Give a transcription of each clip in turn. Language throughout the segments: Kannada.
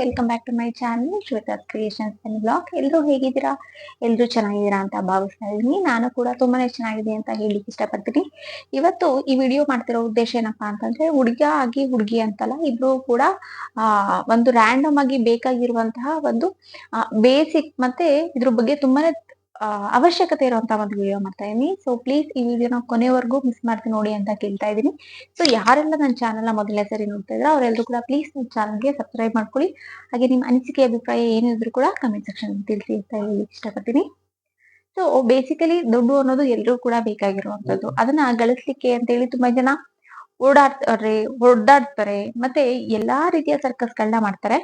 Welcome back to my channel Shweta creations and blog ಎಲ್ಲರೂ ಹೇಗಿದ್ದೀರಾ? ಎಲ್ಲರೂ ಚೆನ್ನಾಗಿದ್ದೀರಾ ಅಂತ ಭಾವಿಸ್ತಾ ಇದ್ದೀನಿ. ನಾನು ಕೂಡ ತುಂಬಾನೇ ಚೆನ್ನಾಗಿದೆ ಅಂತ ಹೇಳಿಕ್ಕೆ ಇಷ್ಟಪಡ್ತೀನಿ. ಇವತ್ತು ಈ ವಿಡಿಯೋ ಮಾಡ್ತಿರೋ ಉದ್ದೇಶ ಏನಪ್ಪಾ ಅಂತಂದ್ರೆ, ಹುಡುಗ ಆಗಿ ಹುಡುಗಿ ಅಂತಲ್ಲ, ಇಬ್ರು ಕೂಡ ಒಂದು ರ್ಯಾಂಡಮ್ ಆಗಿ ಬೇಕಾಗಿರುವಂತಹ ಒಂದು ಬೇಸಿಕ್ ಮತ್ತೆ ಇದ್ರ ಬಗ್ಗೆ ತುಂಬಾನೇ ಅವಶ್ಯಕತೆ ಇರುವಂತ ಒಂದು ವಿಡಿಯೋ ಮಾಡ್ತಾ ಇದೀನಿ. ಸೊ ಪ್ಲೀಸ್ ಈ ವಿಡಿಯೋನ ಕೊನೆವರೆಗೂ ಮಿಸ್ ಮಾಡ್ತಿ ನೋಡಿ ಅಂತ ಕೇಳ್ತಾ ಇದೀನಿ. ಸೊ ಯಾರೆಲ್ಲ ನನ್ನ ಚಾನಲ್ನ ಮೊದಲನೇ ಸರಿ ನೋಡ್ತಾ ಇದ್ರೆ ಅವರೆಲ್ಲರೂ ಕೂಡ ಪ್ಲೀಸ್ ನನ್ನ ಚಾನಲ್ಗೆ ಸಬ್ಸ್ಕ್ರೈಬ್ ಮಾಡ್ಕೊಳ್ಳಿ. ಹಾಗೆ ನಿಮ್ಮ ಅನಿಸಿಕೆ, ಅಭಿಪ್ರಾಯ ಏನಿದ್ರು ಕೂಡ ಕಮೆಂಟ್ ಸೆಕ್ಷನ್ ತಿಳಿಸಿ ಅಂತ ಹೇಳಿ ಇಷ್ಟಪಡ್ತೀನಿ. ಸೊ ಬೇಸಿಕಲಿ ದುಡ್ಡು ಅನ್ನೋದು ಎಲ್ಲರೂ ಕೂಡ ಬೇಕಾಗಿರುವಂತದ್ದು. ಅದನ್ನ ಗಳಿಸ್ಲಿಕ್ಕೆ ಅಂತ ಹೇಳಿ ತುಂಬಾ ಜನ ಓಡಾಡ್ತಾರೆ ಹೊಡ್ದಾಡ್ತಾರೆ ಮತ್ತೆ ಎಲ್ಲಾ ರೀತಿಯ ಸರ್ಕಸ್ ಗಳನ್ನ ಮಾಡ್ತಾರೆ.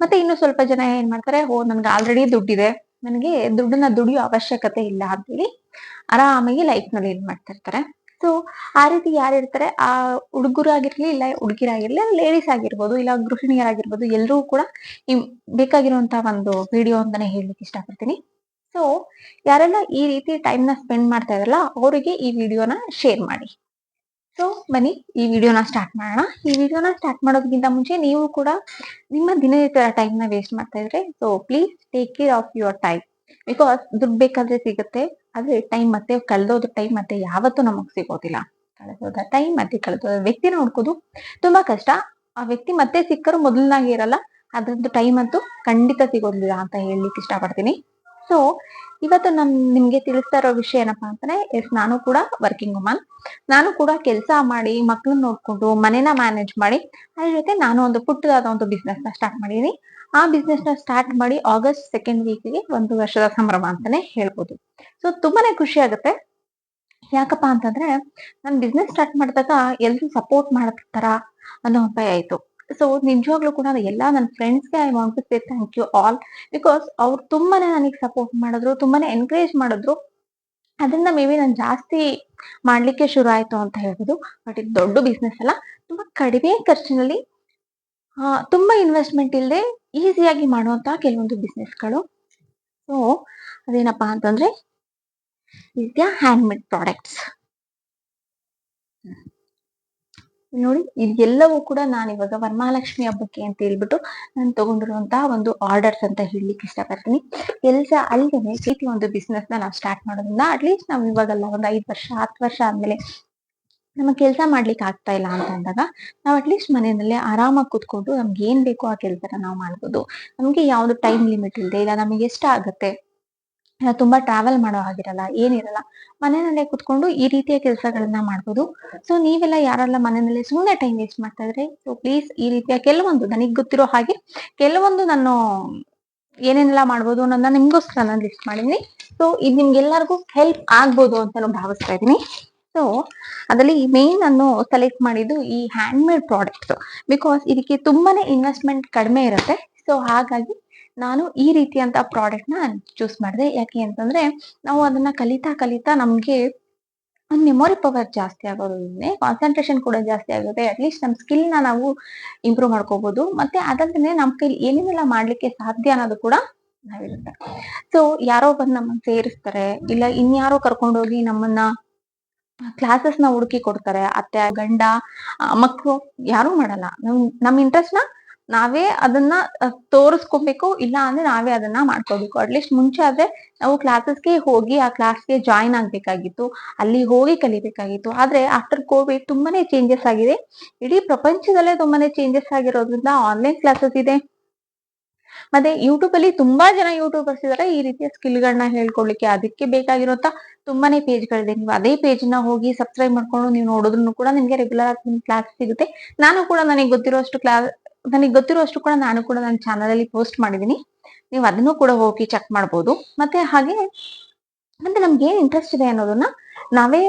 ಮತ್ತೆ ಇನ್ನು ಸ್ವಲ್ಪ ಜನ ಏನ್ ಮಾಡ್ತಾರೆ, ಓ, ನನ್ಗೆ ಆಲ್ರೆಡಿ ದುಡ್ಡಿದೆ. ನನಗೆ ದುಡ್ಡನ್ನ ದುಡಿಯೋ ಅವಶ್ಯಕತೆ ಇಲ್ಲ ಅಂತೇಳಿ ಆರಾಮಾಗಿ ಲೈಫ್ನಲ್ಲಿ ಏನ್ ಮಾಡ್ತಾ ಇರ್ತಾರೆ. ಸೊ ಆ ರೀತಿ ಯಾರು ಇರ್ತಾರೆ? ಆ ಹುಡುಗರಾಗಿರ್ಲಿ, ಇಲ್ಲ ಹುಡುಗಿರಾಗಿರ್ಲಿ ಲೇಡೀಸ್ ಆಗಿರ್ಬೋದು, ಇಲ್ಲ ಗೃಹಿಣಿಯರಾಗಿರ್ಬೋದು ಎಲ್ಲರೂ ಕೂಡ ಬೇಕಾಗಿರುವಂತಹ ಒಂದು ವಿಡಿಯೋ ಅಂತಾನೆ ಹೇಳಲಿಕ್ಕೆ ಇಷ್ಟಪಡ್ತೀನಿ. ಸೊ ಯಾರೆಲ್ಲ ಈ ರೀತಿ ಟೈಮ್ನ ಸ್ಪೆಂಡ್ ಮಾಡ್ತಾ ಇದ್ರಲ್ಲ ಅವರಿಗೆ ಈ ವಿಡಿಯೋನ ಶೇರ್ ಮಾಡಿ. ಸೊ ಬನ್ನಿ, ಈ ವಿಡಿಯೋನ ಸ್ಟಾರ್ಟ್ ಮಾಡೋಣ. ಈ ವಿಡಿಯೋನ ಸ್ಟಾರ್ಟ್ ಮಾಡೋದಕ್ಕಿಂತ ಮುಂಚೆ ನೀವು ಕೂಡ ನಿಮ್ಮ ದಿನನಿತ್ಯದ ಟೈಮ್ನ ವೇಸ್ಟ್ ಮಾಡ್ತಾ ಇದ್ರೆ so please take care of your time because ದುಡ್ಡು ಬೇಕಾದ್ರೆ ಸಿಗುತ್ತೆ, ಆದ್ರೆ ಟೈಮ್ ಮತ್ತೆ ಕಳೆದೋದ ಟೈಮ್ ಮತ್ತೆ ಯಾವತ್ತೂ ನಮಗ್ ಸಿಗೋದಿಲ್ಲ. ಕಳೆದೋದ ಟೈಮ್ ಮತ್ತೆ ಕಳೆದೋದ ವ್ಯಕ್ತಿನ ನೋಡ್ಕೋದು ತುಂಬಾ ಕಷ್ಟ. ಆ ವ್ಯಕ್ತಿ ಮತ್ತೆ ಸಿಕ್ಕರು ಮೊದಲನಾಗಿ ಇರಲ್ಲ, ಅದ್ರದ್ದು ಟೈಮ್ ಅಂತೂ ಖಂಡಿತ ಸಿಗೋದಿಲ್ಲ ಅಂತ ಹೇಳಲಿಕ್ಕೆ ಇಷ್ಟಪಡ್ತೀನಿ. ಸೊ ಇವತ್ತು ನಮ್ ನಿಮ್ಗೆ ತಿಳಿಸ್ತಾ ಇರೋ ವಿಷಯ ಏನಪ್ಪಾ ಅಂತಂದ್ರೆ ಎಸ್ ನಾನು ಕೂಡ ವರ್ಕಿಂಗ್ ವುಮನ್ ನಾನು ಕೂಡ ಕೆಲಸ ಮಾಡಿ ಮಕ್ಳನ್ನ ನೋಡ್ಕೊಂಡು, ಮನೇನ ಮ್ಯಾನೇಜ್ ಮಾಡಿ, ಅದ್ರ ಜೊತೆ ನಾನು ಒಂದು ಪುಟ್ಟದಾದ ಒಂದು ಬಿಸ್ನೆಸ್ನ ಸ್ಟಾರ್ಟ್ ಮಾಡಿದೀನಿ. ಆ ಬಿಸ್ನೆಸ್ನ ಸ್ಟಾರ್ಟ್ ಮಾಡಿ ಆಗಸ್ಟ್ ಸೆಕೆಂಡ್ ವೀಕ್ಗೆ ಒಂದು ವರ್ಷದ ಸಂಭ್ರಮ ಅಂತಾನೆ ಹೇಳ್ಬೋದು. ಸೊ ತುಂಬಾನೇ ಖುಷಿ ಆಗುತ್ತೆ. ಯಾಕಪ್ಪ ಅಂತಂದ್ರೆ, ನಾನು ಬಿಸ್ನೆಸ್ ಸ್ಟಾರ್ಟ್ ಮಾಡಿದಾಗ ಎಲ್ರು ಸಪೋರ್ಟ್ ಮಾಡ್ತಾರ ಅನ್ನೋ ಭಯ ಆಯ್ತು ಸೊ ನಿಜವಾಗ್ಲೂ ಕೂಡ ಎಲ್ಲ ನನ್ನ ಫ್ರೆಂಡ್ಸ್ಗೆ I want to say thank you all because ಅವ್ರು ತುಂಬಾನೇ ನನಗೆ ಸಪೋರ್ಟ್ ಮಾಡಿದ್ರು, ತುಂಬಾನೇ ಎನ್ಕರೇಜ್ ಮಾಡಿದ್ರು. ಅದರಿಂದ ಮೇ ಬಿ ನಾನು ಜಾಸ್ತಿ ಮಾಡ್ಲಿಕ್ಕೆ ಶುರು ಆಯ್ತು ಅಂತ ಹೇಳ್ಬೋದು. ಬಟ್ ಇದು ದೊಡ್ಡ ಬಿಸ್ನೆಸ್ ಅಲ್ಲ. ತುಂಬಾ ಕಡಿಮೆ ಖರ್ಚಿನಲ್ಲಿ ತುಂಬಾ ಇನ್ವೆಸ್ಟ್ಮೆಂಟ್ ಇಲ್ಲದೆ ಈಸಿಯಾಗಿ ಮಾಡುವಂತ ಕೆಲವೊಂದು ಬಿಸ್ನೆಸ್ಗಳು ಸೊ ಅದೇನಪ್ಪಾ ಅಂತಂದ್ರೆ ಹ್ಯಾಂಡ್ ಮೇಡ್ ಪ್ರಾಡಕ್ಟ್ಸ್ ನೋಡಿ ಇದೆಲ್ಲವೂ ಕೂಡ ನಾನು ಇವಾಗ ವರಮಹಾಲಕ್ಷ್ಮಿ ಹಬ್ಬಕ್ಕೆ ಅಂತ ಹೇಳ್ಬಿಟ್ಟು ನಾನು ತಗೊಂಡಿರುವಂತಹ ಒಂದು ಆರ್ಡರ್ಸ್ ಅಂತ ಹೇಳಲಿಕ್ಕೆ ಇಷ್ಟಪಡ್ತೀನಿ. ಕೆಲಸ ಅಲ್ಲದೆ ರೀತಿ ಒಂದು ಬಿಸ್ನೆಸ್ನ ನಾವು ಸ್ಟಾರ್ಟ್ ಮಾಡೋದ್ರಿಂದ ಅಟ್ಲೀಸ್ಟ್ ನಾವು ಇವಾಗಲ್ಲ ಒಂದು ಐದು ವರ್ಷ, ಹತ್ತು ವರ್ಷ ಆದ್ಮೇಲೆ ನಮಗೆ ಕೆಲಸ ಮಾಡ್ಲಿಕ್ಕೆ ಆಗ್ತಾ ಇಲ್ಲ ಅಂತ ಅಂದಾಗ ನಾವು ಅಟ್ಲೀಸ್ಟ್ ಮನೆಯಲ್ಲೇ ಆರಾಮಾಗಿ ಕೂತ್ಕೊಂಡು ನಮ್ಗೆ ಏನ್ ಬೇಕೋ ಆ ಕೆಲಸನ ನಾವು ಮಾಡ್ಬೋದು. ನಮ್ಗೆ ಯಾವ್ದು ಟೈಮ್ ಲಿಮಿಟ್ ಇಲ್ಲದೆ ಇಲ್ಲ, ನಮಗೆ ಎಷ್ಟ ಆಗುತ್ತೆ? ತುಂಬಾ ಟ್ರಾವೆಲ್ ಮಾಡೋ ಹಾಗಿರಲ್ಲ, ಏನಿರಲ್ಲ, ಮನೆಯಲ್ಲೇ ಕುತ್ಕೊಂಡು ಈ ರೀತಿಯ ಕೆಲಸಗಳನ್ನ ಮಾಡ್ಬೋದು. ಸೊ ನೀವೆಲ್ಲ ಯಾರೆಲ್ಲ ಮನೆಯಲ್ಲಿ ಸುಮ್ಮನೆ ಟೈಮ್ ವೇಸ್ಟ್ ಮಾಡ್ತಾ ಇದ್ರೆ? ಸೊ ಪ್ಲೀಸ್ ಈ ರೀತಿಯ ಕೆಲವೊಂದು, ನನಗೆ ಗೊತ್ತಿರೋ ಹಾಗೆ ಕೆಲವೊಂದು ನಾನು ಏನೇನೆಲ್ಲ ಮಾಡ್ಬೋದು ಅನ್ನೋದನ್ನ ನಿಮ್ಗೋಸ್ಕರ ನಾನು ಲಿಸ್ಟ್ ಮಾಡಿದ್ದೀನಿ. ಸೊ ಇದು ನಿಮ್ಗೆಲ್ಲರಿಗೂ ಹೆಲ್ಪ್ ಆಗ್ಬೋದು ಅಂತ ನಾನು ಭಾವಿಸ್ತಾ ಇದ್ದೀನಿ. ಸೊ ಅದರಲ್ಲಿ ಮೇನ್ ನಾನು ಸೆಲೆಕ್ಟ್ ಮಾಡಿದ್ದು ಈ ಹ್ಯಾಂಡ್ ಮೇಡ್ ಪ್ರಾಡಕ್ಟ್ಸ್ ಬಿಕಾಸ್ ಇದಕ್ಕೆ ತುಂಬಾನೇ ಇನ್ವೆಸ್ಟ್ಮೆಂಟ್ ಕಡಿಮೆ ಇರುತ್ತೆ. ಸೊ ಹಾಗಾಗಿ ನಾನು ಈ ರೀತಿಯಂತ ಪ್ರಾಡಕ್ಟ್ನ ಚೂಸ್ ಮಾಡಿದೆ. ಯಾಕೆ ಅಂತಂದ್ರೆ ನಾವು ಅದನ್ನ ಕಲಿತಾ ಕಲಿತಾ ನಮ್ಗೆ ಮೆಮೊರಿ ಪವರ್ ಜಾಸ್ತಿ ಆಗೋದ್ರಿಂದ ಕಾನ್ಸಂಟ್ರೇಷನ್ ಕೂಡ ಜಾಸ್ತಿ ಆಗುತ್ತೆ. ಅಟ್ಲೀಸ್ಟ್ ನಮ್ಮ ಸ್ಕಿಲ್ನ ನಾವು ಇಂಪ್ರೂವ್ ಮಾಡ್ಕೋಬಹುದು ಮತ್ತೆ ಅದಲ್ಲದೆ ನಮ್ಮ ಕೈಲಿ ಏನೇನೆಲ್ಲ ಮಾಡ್ಲಿಕ್ಕೆ ಸಾಧ್ಯ ಅನ್ನೋದು ಕೂಡ ನಾವಿರುತ್ತೆ. ಸೊ ಯಾರೋ ಬಂದು ನಮ್ಮನ್ನ ಸೇರಿಸ್ತಾರೆ, ಇಲ್ಲ ಇನ್ಯಾರೋ ಕರ್ಕೊಂಡೋಗಿ ನಮ್ಮನ್ನ ಕ್ಲಾಸಸ್ನ ಹುಡುಕಿ ಕೊಡ್ತಾರೆ. ಅತ್ತೆ, ಗಂಡ ಮಕ್ಕಳು ಯಾರು ಮಾಡಲ್ಲ. ನಮ್ ನಮ್ ಇಂಟ್ರೆಸ್ಟ್ನ ನಾವೇ ಅದನ್ನ ತೋರಿಸ್ಕೊಬೇಕು, ಇಲ್ಲ ಅಂದ್ರೆ ನಾವೇ ಅದನ್ನ ಮಾಡ್ಕೋಬೇಕು ಅಟ್ಲೀಸ್ಟ್ ಮುಂಚೆ ಆದ್ರೆ ನಾವು ಕ್ಲಾಸಸ್ಗೆ ಹೋಗಿ ಆ ಕ್ಲಾಸ್ಗೆ ಜಾಯಿನ್ ಆಗ್ಬೇಕಾಗಿತ್ತು. ಅಲ್ಲಿ ಹೋಗಿ ಕಲಿಬೇಕಾಗಿತ್ತು. ಆದ್ರೆ ಆಫ್ಟರ್ ಕೋವಿಡ್ ತುಂಬಾನೇ ಚೇಂಜಸ್ ಆಗಿದೆ. ಇಡೀ ಪ್ರಪಂಚದಲ್ಲೇ ತುಂಬಾನೇ ಚೇಂಜಸ್ ಆಗಿರೋದ್ರಿಂದ ಆನ್ಲೈನ್ ಕ್ಲಾಸಸ್ ಇದೆ. ಮತ್ತೆ ಯೂಟ್ಯೂಬ್ ಅಲ್ಲಿ ತುಂಬಾ ಜನ ಯೂಟ್ಯೂಬರ್ಸ್ ಇದಾರೆ. ಈ ರೀತಿಯ ಸ್ಕಿಲ್ ಗಳನ್ನ ಹೇಳ್ಕೊಡ್ಲಿಕ್ಕೆ ಅದಕ್ಕೆ ಬೇಕಾಗಿರುವಂತ ತುಂಬಾನೇ ಪೇಜ್ ಗಳಿದೆ. ನೀವು ಅದೇ ಪೇಜ್ನ ಹೋಗಿ ಸಬ್ಸ್ಕ್ರೈಬ್ ಮಾಡ್ಕೊಂಡು ನೀವು ನೋಡೋದ್ರು ಕೂಡ ನಿಮ್ಗೆ ರೆಗ್ಯುಲರ್ ಆಗಿ ಕ್ಲಾಸ್ ಸಿಗುತ್ತೆ. ನಾನು ಕೂಡ ನನಗೆ ಗೊತ್ತಿರೋಷ್ಟು ಕ್ಲಾಸ್ ನನಗೆ ಗೊತ್ತಿರೋಷ್ಟು ಕೂಡ ನಾನು ಕೂಡ ನನ್ನ ಚಾನಲ್ ಅಲ್ಲಿ ಪೋಸ್ಟ್ ಮಾಡಿದೀನಿ. ನೀವು ಅದನ್ನು ಕೂಡ ಹೋಗಿ ಚೆಕ್ ಮಾಡ್ಬೋದು. ಮತ್ತೆ ಹಾಗೆ ಮತ್ತೆ ನಮ್ಗೆ ಏನ್ ಇಂಟ್ರೆಸ್ಟ್ ಇದೆ ಅನ್ನೋದನ್ನ ನಾವೇ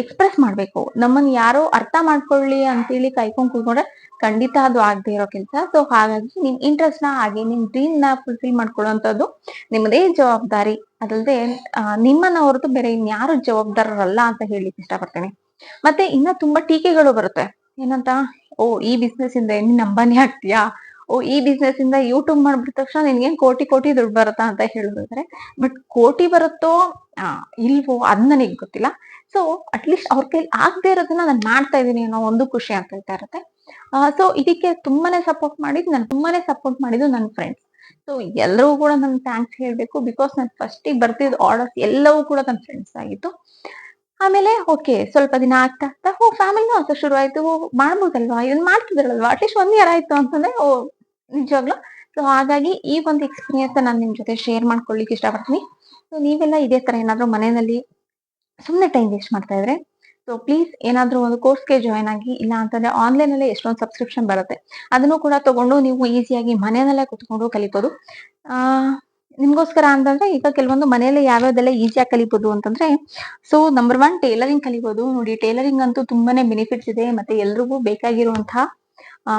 ಎಕ್ಸ್ಪ್ರೆಸ್ ಮಾಡ್ಬೇಕು. ನಮ್ಮನ್ನ ಯಾರೋ ಅರ್ಥ ಮಾಡ್ಕೊಳ್ಳಿ ಅಂತೇಳಿ ಕೈಕೊಂಡ್ ಕೂತ್ಕೊಂಡ್ರೆ ಖಂಡಿತ ಅದು ಆಗದೆ ಇರೋ ಕೆಲಸ. ಸೊ ಹಾಗಾಗಿ ನಿಮ್ ಇಂಟ್ರೆಸ್ಟ್ನ ಹಾಗೆ ನಿಮ್ ಡ್ರೀಮ್ನ ಫುಲ್ಫಿಲ್ ಮಾಡ್ಕೊಳ್ಳುವಂತದ್ದು ನಿಮ್ಮದೇ ಜವಾಬ್ದಾರಿ. ಅದಲ್ಲದೆ ನಿಮ್ಮನ್ನ ಹೊರತು ಬೇರೆ ಇನ್ಯಾರು ಜವಾಬ್ದಾರರಲ್ಲ ಅಂತ ಹೇಳಿಕ್ ಇಷ್ಟಪಡ್ತೇನೆ. ಮತ್ತೆ ಇನ್ನ ತುಂಬಾ ಟೀಕೆಗಳು ಬರುತ್ತೆ. ಏನಂತ? ಓ, ಈ ಬಿಸ್ನೆಸ್ ಇಂದ ನೀನ್ ಅಂಬಾನಿ ಆಗ್ತೀಯಾ? ಓ, ಈ ಬಿಸ್ನೆಸ್ ಇಂದ ಯೂಟ್ಯೂಬ್ ಮಾಡ್ಬಿಟ್ಟ ತಕ್ಷಣ ನಿನ್ಗೇನ್ ಕೋಟಿ ಕೋಟಿ ದುಡ್ಡು ಬರುತ್ತಾ ಅಂತ ಹೇಳಿದ್ರೆ ಬಟ್ ಕೋಟಿ ಬರುತ್ತೋ ಇಲ್ವೋ ಅದ್ ನನಗ್ ಗೊತ್ತಿಲ್ಲ. ಸೊ ಅಟ್ಲೀಸ್ಟ್ ಅವ್ರ ಕೈಲಿ ಆಗದೆ ಇರೋದನ್ನ ನಾನು ಮಾಡ್ತಾ ಇದೀನಿ ಅನ್ನೋ ಒಂದು ಖುಷಿ ಹೇಳ್ತಾ ಇರುತ್ತೆ. ಸೊ ಇದಕ್ಕೆ ತುಂಬಾನೇ ಸಪೋರ್ಟ್ ಮಾಡಿದ್ ನಾನು ತುಂಬಾನೇ ಸಪೋರ್ಟ್ ಮಾಡಿದ್ದು ನನ್ನ ಫ್ರೆಂಡ್ಸ್ ಸೊ ಎಲ್ಲರೂ ಕೂಡ ನನ್ ಥ್ಯಾಂಕ್ಸ್ ಹೇಳ್ಬೇಕು ಬಿಕಾಸ್ ನಾನು ಫಸ್ಟಿಗೆ ಬರ್ತಿದ್ದ ಆರ್ಡರ್ಸ್ ಎಲ್ಲವೂ ಕೂಡ ನನ್ನ ಫ್ರೆಂಡ್ಸ್ ಆಗಿತ್ತು. ಆಮೇಲೆ ಓಕೆ ಸ್ವಲ್ಪ ದಿನ ಆಗ್ತಾ ಆಗ್ತಾ ಹೋ ಫ್ಯಾಮಿಲಿನೂ ಅಂತ ಶುರು ಆಯ್ತು. ಮಾಡ್ಬೋದಲ್ವಾ? ಇವನ್ ಮಾಡ್ತಿದ್ರಲ್ವಾ? ಅಟ್ಲೀಸ್ಟ್ ಒನ್ ಇಯರ್ ಆಯ್ತು ಅಂತಂದ್ರೆ, ಓ, ನಿಜವಾಗ್ಲು. ಸೊ ಹಾಗಾಗಿ ಈ ಒಂದು ಎಕ್ಸ್ಪೀರಿಯನ್ಸ್ ನಾನು ನಿಮ್ ಜೊತೆ ಶೇರ್ ಮಾಡ್ಕೊಳ್ಳಿಕ್ಕೆ ಇಷ್ಟಪಡ್ತೀನಿ. ಸೊ ನೀವೆಲ್ಲ ಇದೇ ತರ ಏನಾದ್ರು ಮನೆಯಲ್ಲಿ ಸುಮ್ಮನೆ ಟೈಮ್ ವೇಸ್ಟ್ ಮಾಡ್ತಾ ಇದ್ರೆ ಸೊ ಪ್ಲೀಸ್ ಏನಾದ್ರೂ ಒಂದು ಕೋರ್ಸ್ಗೆ ಜಾಯ್ನ್ ಆಗಿ, ಇಲ್ಲ ಅಂತಂದ್ರೆ ಆನ್ಲೈನ್ ಅಲ್ಲೇ ಎಷ್ಟೊಂದು ಸಬ್ಸ್ಕ್ರಿಪ್ಷನ್ ಬರುತ್ತೆ. ಅದನ್ನು ಕೂಡ ತಗೊಂಡು ನೀವು ಈಸಿಯಾಗಿ ಮನೆಯಲ್ಲೇ ಕುತ್ಕೊಂಡು ಕಲಿಬಹುದು ಆ ನಿಮ್ಗೋಸ್ಕರ ಅಂತಂದ್ರೆ ಈಗ ಕೆಲವೊಂದು ಮನೆಯಲ್ಲಿ ಯಾವ್ಯಾವ್ದೆಲ್ಲ ಈಸಿಯಾಗಿ ಕಲಿಬಹುದು ಅಂತಂದ್ರೆ ಸೊ ನಂಬರ್ ಒನ್ ಟೇಲರಿಂಗ್ ಕಲಿಬಹುದು ನೋಡಿ ಟೇಲರಿಂಗ್ ಅಂತೂ ತುಂಬಾನೇ ಬೆನಿಫಿಟ್ಸ್ ಇದೆ. ಮತ್ತೆ ಎಲ್ರಿಗೂ ಬೇಕಾಗಿರುವಂತಹ, ಆ,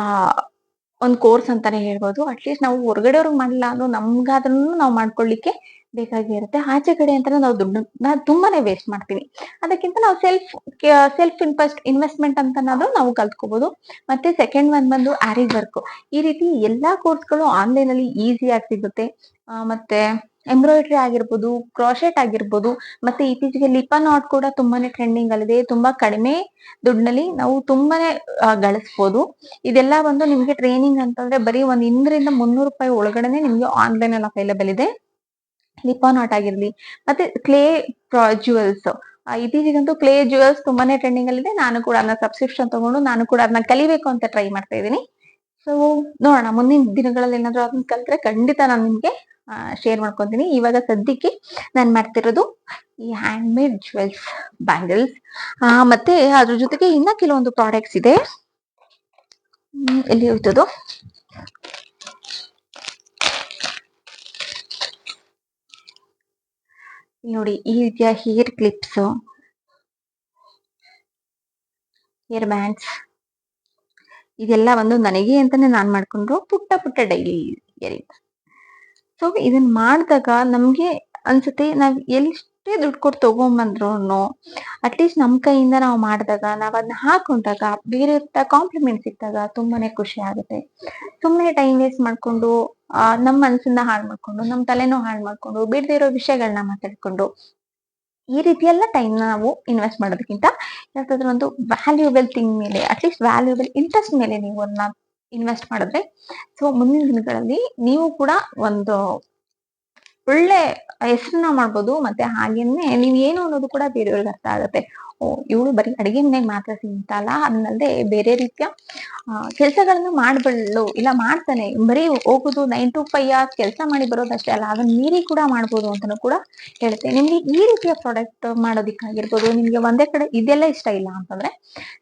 ಒಂದ್ ಕೋರ್ಸ್ ಅಂತಾನೆ ಹೇಳ್ಬೋದು. ಅಟ್ಲೀಸ್ಟ್ ನಾವು ಹೊರಗಡೆಯವ್ರಿಗೆ ಮಾಡಿಲ್ಲ ಅಂದ್ರೂ ನಮ್ಗಾದ್ರೂ ನಾವು ಮಾಡ್ಕೊಳ್ಳಿಕ್ಕೆ ಬೇಕಾಗಿರುತ್ತೆ. ಆಚೆ ಕಡೆ ಅಂತ ನಾವು ದುಡ್ಡನ್ನ ತುಂಬಾನೇ ವೇಸ್ಟ್ ಮಾಡ್ತೀವಿ. ಅದಕ್ಕಿಂತ ನಾವು ಸೆಲ್ಫ್ ಸೆಲ್ಫ್ ಇನ್ವೆಸ್ಟ್ ಇನ್ವೆಸ್ಟ್ಮೆಂಟ್ ಅಂತನಾದ್ರೂ ನಾವು ಕಲ್ತ್ಕೋಬಹುದು ಮತ್ತೆ ಸೆಕೆಂಡ್ ಒನ್ ಬಂದು ಆರಿ ವರ್ಕ್ ಈ ರೀತಿ ಎಲ್ಲಾ ಕೋರ್ಸ್ಗಳು ಆನ್ಲೈನ್ ಅಲ್ಲಿ ಈಸಿಯಾಗಿ ಸಿಗುತ್ತೆ. ಮತ್ತೆ ಎಂಬ್ರಾಯ್ಡ್ರಿ ಆಗಿರ್ಬೋದು ಕ್ರಾಶೆಟ್ ಆಗಿರ್ಬೋದು, ಮತ್ತೆ ಇತ್ತೀಚೆಗೆ ಲಿಪಾ ನಾಟ್ ಕೂಡ ತುಂಬಾನೇ ಟ್ರೆಂಡಿಂಗ್ ಅಲ್ಲಿದೆ. ತುಂಬಾ ಕಡಿಮೆ ದುಡ್ಡಿನಲ್ಲಿ ನಾವು ತುಂಬಾನೇ ಗಳಿಸ್ಬೋದು. ಇದೆಲ್ಲ ಬಂದು ನಿಮ್ಗೆ ಟ್ರೈನಿಂಗ್ ಅಂತಂದ್ರೆ ಬರೀ ಒಂದ್ ಇನ್ನೂರಿಂದ ಮುನ್ನೂರು ರೂಪಾಯಿ ಒಳಗಡೆನೆ ನಿಮ್ಗೆ ಆನ್ಲೈನ್ ಅಲ್ಲಿ ಅವೈಲೇಬಲ್ ಇದೆ. ಲಿಪಾನ್ ಆರ್ಟ್ ಆಗಿರ್ಲಿ, ಮತ್ತೆ ಕ್ಲೇ ಜುವೆಲ್ಸ್ ಇತ್ತೀಚೆಗಂತೂ ಕ್ಲೇ ಜುವೆಲ್ಸ್ ತುಂಬಾನೇ ಟ್ರೆಂಡಿಂಗ್ ಅಲ್ಲಿ ಇದೆ ನಾನು ಕೂಡ ಅದನ್ನ ಸಬ್ಸ್ಕ್ರಿಪ್ಷನ್ ತಗೊಂಡು ನಾನು ಕೂಡ ಅದನ್ನ ಕಲಿಬೇಕು ಅಂತ ಟ್ರೈ ಮಾಡ್ತಾ ಇದ್ದೀನಿ. ಸೊ ನೋಡೋಣ, ಮುಂದಿನ ದಿನಗಳಲ್ಲಿ ಏನಾದ್ರು ಅದನ್ನ ಕಲ್ತ್ರೆ ಖಂಡಿತ ನಾನು ನಿಮ್ಗೆ ಶೇರ್ ಮಾಡ್ಕೊಂತೀನಿ. ಇವಾಗ ಸದ್ಯಕ್ಕೆ ನಾನು ಮಾಡ್ತಿರೋದು ಈ ಹ್ಯಾಂಡ್ ಮೇಡ್ ಜುವೆಲ್ಸ್ ಬ್ಯಾಂಗಲ್ಸ್ ಮತ್ತೆ ಅದ್ರ ಜೊತೆಗೆ ಇನ್ನ ಕೆಲವೊಂದು ಪ್ರಾಡಕ್ಟ್ಸ್ ಇದೆ. ಎಲ್ಲಿ ಹೋಯ್ತದು? ನೋಡಿ, ಈ ರೀತಿಯ ಹೇರ್ ಕ್ಲಿಪ್ಸ್ ಹೇರ್ ಬ್ಯಾಂಡ್ಸ್ ಇದೆಲ್ಲ ಒಂದು ನನಗೆ ಅಂತಾನೆ ನಾನು ಮಾಡ್ಕೊಂಡ್ರು ಪುಟ್ಟ ಪುಟ್ಟ ಡೈಲಿ ಸೊ ಇದನ್ನ ಮಾಡಿದಾಗ ನಮ್ಗೆ ಅನ್ಸುತ್ತೆ ನಾವ್ ಎಷ್ಟೇ ದುಡ್ಡು ಕೊಟ್ಟು ತಗೊಂಬಂದ್ರು ಅಟ್ಲೀಸ್ಟ್ ನಮ್ಮ ಕೈಯಿಂದ ನಾವು ಮಾಡಿದಾಗ, ನಾವು ಅದನ್ನ ಹಾಕೊಂಡಾಗ ಬೇರೆ ಕಾಂಪ್ಲಿಮೆಂಟ್ ಸಿಕ್ಕಿದಾಗ ತುಂಬಾನೇ ಖುಷಿ ಆಗುತ್ತೆ. ಸುಮ್ಮನೆ ಟೈಮ್ ವೇಸ್ಟ್ ಮಾಡ್ಕೊಂಡು ನಮ್ಮ ನಮ್ ಮನ್ಸನ್ನ ಹಾಳು ಮಾಡ್ಕೊಂಡು ನಮ್ಮ ತಲೆನೂ ಹಾಳು ಮಾಡ್ಕೊಂಡು, ಬೇಡದೇ ವಿಷಯಗಳನ್ನ ಮಾತಾಡ್ಕೊಂಡು ಈ ರೀತಿ ಎಲ್ಲ ಟೈಮ್ ನಾವು ಇನ್ವೆಸ್ಟ್ ಮಾಡೋದಕ್ಕಿಂತ ಯಾವ್ದಾದ್ರು ಒಂದು ವ್ಯಾಲ್ಯೂಬಲ್ ಥಿಂಗ್ ಮೇಲೆ ಅಟ್ಲೀಸ್ಟ್ ವ್ಯಾಲ್ಯೂಬಲ್ ಇಂಟ್ರೆಸ್ಟ್ ಮೇಲೆ ನೀವು ಅದನ್ನ ಇನ್ವೆಸ್ಟ್ ಮಾಡಿದ್ರೆ ಸೊ ಮುಂದಿನ ದಿನಗಳಲ್ಲಿ ನೀವು ಕೂಡ ಒಂದು ಒಳ್ಳೆ ಹೆಸರನ್ನ ಮಾಡ್ಬೋದು ಮತ್ತೆ ಹಾಗೇನೆ ನೀವ್ ಏನು ಅನ್ನೋದು ಕೂಡ ಬೇರೆಯವ್ರಿಗೆ ಅರ್ಥ ಆಗುತ್ತೆ. ಓ, ಇವಳು ಬರೀ ಅಡಿಗೆ ಮನೆಗೆ ಮಾತ್ರ ಸಿಗ್ತಲ್ಲ ಅದನ್ನಲ್ಲದೆ ಬೇರೆ ರೀತಿಯ ಕೆಲಸಗಳನ್ನು ಮಾಡ್ಬಳ್ಳು ಇಲ್ಲ ಮಾಡ್ತಾನೆ. ಬರೀ ಹೋಗುದು ನೈನ್ ಟು ಫೈವ್ ಅವರ್ಸ್ ಕೆಲಸ ಮಾಡಿ ಬರೋದಷ್ಟೇ ಅಲ್ಲ, ಅದನ್ನ ಮೀರಿ ಕೂಡ ಮಾಡ್ಬೋದು ಅಂತಾನು ಕೂಡ ಹೇಳುತ್ತೆ. ನಿಮ್ಗೆ ಈ ರೀತಿಯ ಪ್ರಾಡಕ್ಟ್ ಮಾಡೋದಿಕ್ಕಾಗಿರ್ಬೋದು, ನಿಮ್ಗೆ ಒಂದೇ ಕಡೆ ಇದೆಲ್ಲ ಇಷ್ಟ ಇಲ್ಲ ಅಂತಂದ್ರೆ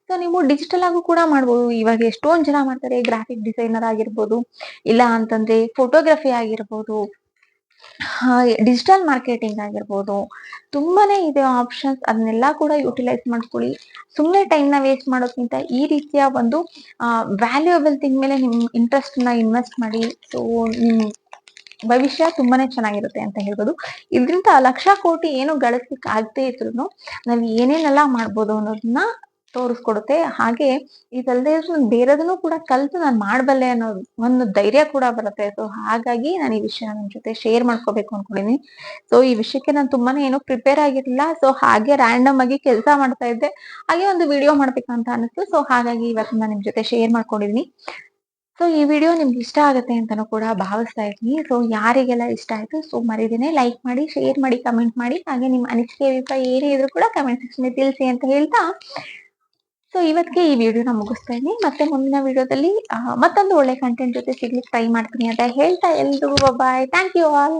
ಸೊ ನೀವು ಡಿಜಿಟಲ್ ಆಗು ಕೂಡ ಮಾಡ್ಬೋದು. ಇವಾಗ ಎಷ್ಟೊಂದ್ ಜನ ಮಾಡ್ತಾರೆ ಗ್ರಾಫಿಕ್ ಡಿಸೈನರ್ ಆಗಿರ್ಬೋದು, ಇಲ್ಲ ಅಂತಂದ್ರೆ ಫೋಟೋಗ್ರಫಿ ಆಗಿರ್ಬೋದು ಡಿಜಿಟಲ್ ಮಾರ್ಕೆಟಿಂಗ್ ಆಗಿರ್ಬೋದು. ತುಂಬಾನೇ ಇದೆ ಆಪ್ಷನ್ಸ್ ಅದನ್ನೆಲ್ಲ ಕೂಡ ಯುಟಿಲೈಸ್ ಮಾಡ್ಕೊಳ್ಳಿ. ಸುಮ್ಮನೆ ಟೈಮ್ನ ವೇಸ್ಟ್ ಮಾಡೋಕ್ಕಿಂತ ಈ ರೀತಿಯ ಒಂದು ವ್ಯಾಲ್ಯೂಯಬಲ್ ಥಿಂಗ್ ಮೇಲೆ ನಿಮ್ಮ ಇಂಟ್ರೆಸ್ಟ್ನ ಇನ್ವೆಸ್ಟ್ ಮಾಡಿ. ಸೊ ನಿಮ್ಮ ಭವಿಷ್ಯ ತುಂಬಾನೇ ಚೆನ್ನಾಗಿರುತ್ತೆ ಅಂತ ಹೇಳ್ಬೋದು. ಇದರಿಂದ ಲಕ್ಷ ಕೋಟಿ ಏನು ಗಳಿಸ್ಲಿಕ್ಕೆ ಆಗದೆ ಇದ್ರು ನಾವು ಏನೇನೆಲ್ಲ ಮಾಡ್ಬೋದು ಅನ್ನೋದನ್ನ ತೋರಿಸ್ಕೊಡುತ್ತೆ. ಹಾಗೆ ಇದಲ್ಲದೆ ಬೇರೆದನ್ನು ಕೂಡ ಕಲ್ತು ನಾನು ಮಾಡಬಲ್ಲೆ ಅನ್ನೋ ಒಂದು ಧೈರ್ಯ ಕೂಡ ಬರುತ್ತೆ. ಸೊ ಹಾಗಾಗಿ ನಾನು ಈ ವಿಷಯ ನನ್ನ ಜೊತೆ ಶೇರ್ ಮಾಡ್ಕೋಬೇಕು ಅನ್ಕೊಂಡಿದ್ದೀನಿ ಸೊ ಈ ವಿಷಯಕ್ಕೆ ನಾನು ತುಂಬಾನೇ ಏನು ಪ್ರಿಪೇರ್ ಆಗಿರ್ಲಿಲ್ಲ. ಸೊ ಹಾಗೆ ರ್ಯಾಂಡಮ್ ಆಗಿ ಕೆಲಸ ಮಾಡ್ತಾ ಇದ್ದೆ. ಹಾಗೆ ಒಂದು ವಿಡಿಯೋ ಮಾಡ್ಬೇಕಂತ ಅನಿಸ್ತು ಸೊ ಹಾಗಾಗಿ ಇವತ್ತು ನಾನು ನಿಮ್ ಜೊತೆ ಶೇರ್ ಮಾಡ್ಕೊಂಡಿದೀನಿ. ಸೊ ಈ ವಿಡಿಯೋ ನಿಮ್ಗೆ ಇಷ್ಟ ಆಗುತ್ತೆ ಅಂತಾನೂ ಕೂಡ ಭಾವಿಸ್ತಾ ಇದ್ದೀನಿ. ಸೊ ಯಾರಿಗೆಲ್ಲ ಇಷ್ಟ ಆಯ್ತು ಸೊ ಮರಿದೇನೆ ಲೈಕ್ ಮಾಡಿ ಶೇರ್ ಮಾಡಿ ಕಮೆಂಟ್ ಮಾಡಿ. ಹಾಗೆ ನಿಮ್ಮ ಅನಿಸಿಕೆ ಅಭಿಪ್ರಾಯ ಏನೇ ಇದ್ರು ಕೂಡ ಕಮೆಂಟ್ ಸೆಕ್ಷನ್ ತಿಳಿಸಿ ಅಂತ ಹೇಳ್ತಾ ಸೊ ಇವತ್ತಿಗೆ ಈ ವಿಡಿಯೋನ ಮುಗಿಸ್ತಾ ಇದ್ದೀನಿ ಮತ್ತೆ ಮುಂದಿನ ವಿಡಿಯೋದಲ್ಲಿ ಮತ್ತೊಂದು ಒಳ್ಳೆ ಕಂಟೆಂಟ್ ಜೊತೆ ಸಿಗ್ಲಿಕ್ಕೆ ಟ್ರೈ ಮಾಡ್ತೀನಿ ಅಂತ ಹೇಳ್ತಾ ಎಲ್ರಿಗೂ ಬಾಯ್ ಥ್ಯಾಂಕ್ ಯು ಆಲ್